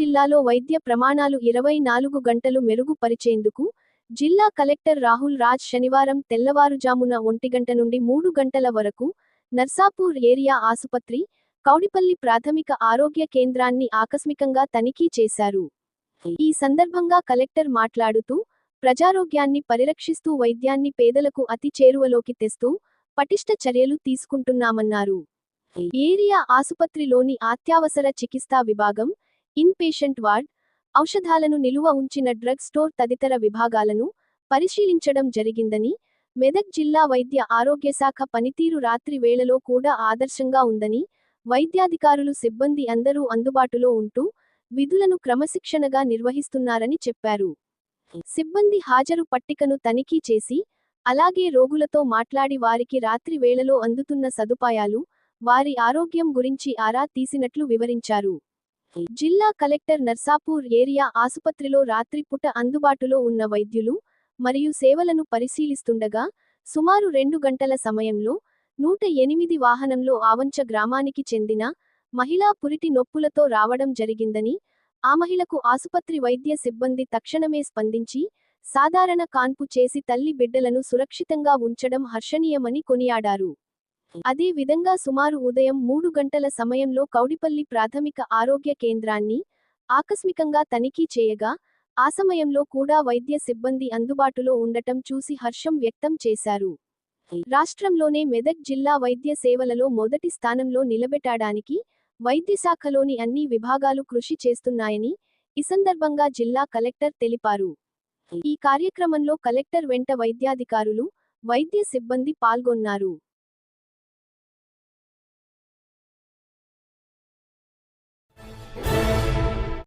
జిల్లాలో వైద్య ప్రమాణాలు ఇరవై నాలుగు గంటలు మెరుగుపరిచేందుకు జిల్లా కలెక్టర్ రాహుల్ రాజ్ శనివారం తెల్లవారుజామున ఒంటిగంట నుండి మూడు గంటల వరకు నర్సాపూర్ ఏరియా ఆసుపత్రి కౌడిపల్లి ప్రాథమిక ఆరోగ్య కేంద్రాన్ని ఆకస్మికంగా తనిఖీ చేశారు. ఈ సందర్భంగా కలెక్టర్ మాట్లాడుతూ ప్రజారోగ్యాన్ని పరిరక్షిస్తూ వైద్యాన్ని పేదలకు అతి చేరువలోకి తెస్తూ పటిష్ట చర్యలు తీసుకుంటున్నామన్నారు. ఏరియా ఆసుపత్రిలోని అత్యవసర చికిత్సా విభాగం ఇన్ పేషెంట్ వార్డ్ ఔషధాలను నిలువ ఉంచిన డ్రగ్ స్టోర్ తదితర విభాగాలను పరిశీలించడం జరిగిందని మెదక్ జిల్లా వైద్య ఆరోగ్య శాఖ పనితీరు రాత్రి వేళలో కూడా ఆదర్శంగా ఉందని వైద్యాధికారులు సిబ్బంది అందరూ అందుబాటులో ఉంటూ విధులను క్రమశిక్షణగా నిర్వహిస్తున్నారని చెప్పారు. సిబ్బంది హాజరు పట్టికను తనిఖీ చేసి అలాగే రోగులతో మాట్లాడి వారికి రాత్రి వేళలో అందుతున్న సదుపాయాలు వారి ఆరోగ్యం గురించి ఆరా తీసినట్లు వివరించారు. జిల్లా కలెక్టర్ నర్సాపూర్ ఏరియా ఆసుపత్రిలో రాత్రిపూట అందుబాటులో ఉన్న వైద్యులు మరియు సేవలను పరిశీలిస్తుండగా సుమారు రెండు గంటల సమయంలో నూట ఎనిమిది వాహనంలో ఆవంచ గ్రామానికి చెందిన మహిళా పురిటి నొప్పులతో రావడం జరిగిందని ఆ మహిళకు ఆసుపత్రి వైద్య సిబ్బంది తక్షణమే స్పందించి సాధారణ కాన్పు చేసి తల్లి బిడ్డలను సురక్షితంగా ఉంచడం హర్షణీయమని కొనియాడారు. అదే విధంగా సుమారు ఉదయం మూడు గంటల సమయంలో కౌడిపల్లి ప్రాథమిక ఆరోగ్య కేంద్రాన్ని ఆకస్మికంగా తనిఖీ చేయగా ఆ సమయంలో కూడా వైద్య సిబ్బంది అందుబాటులో ఉండటం చూసి హర్షం వ్యక్తం చేశారు. రాష్ట్రంలోనే మెదక్ జిల్లా వైద్య సేవలలో మొదటి స్థానంలో నిలబెట్టడానికి వైద్యశాఖలోని అన్ని విభాగాలు కృషి చేస్తున్నాయని ఈ సందర్భంగా జిల్లా కలెక్టర్ తెలిపారు. ఈ కార్యక్రమంలో కలెక్టర్ వెంట వైద్యాధికారులు వైద్య సిబ్బంది పాల్గొన్నారు.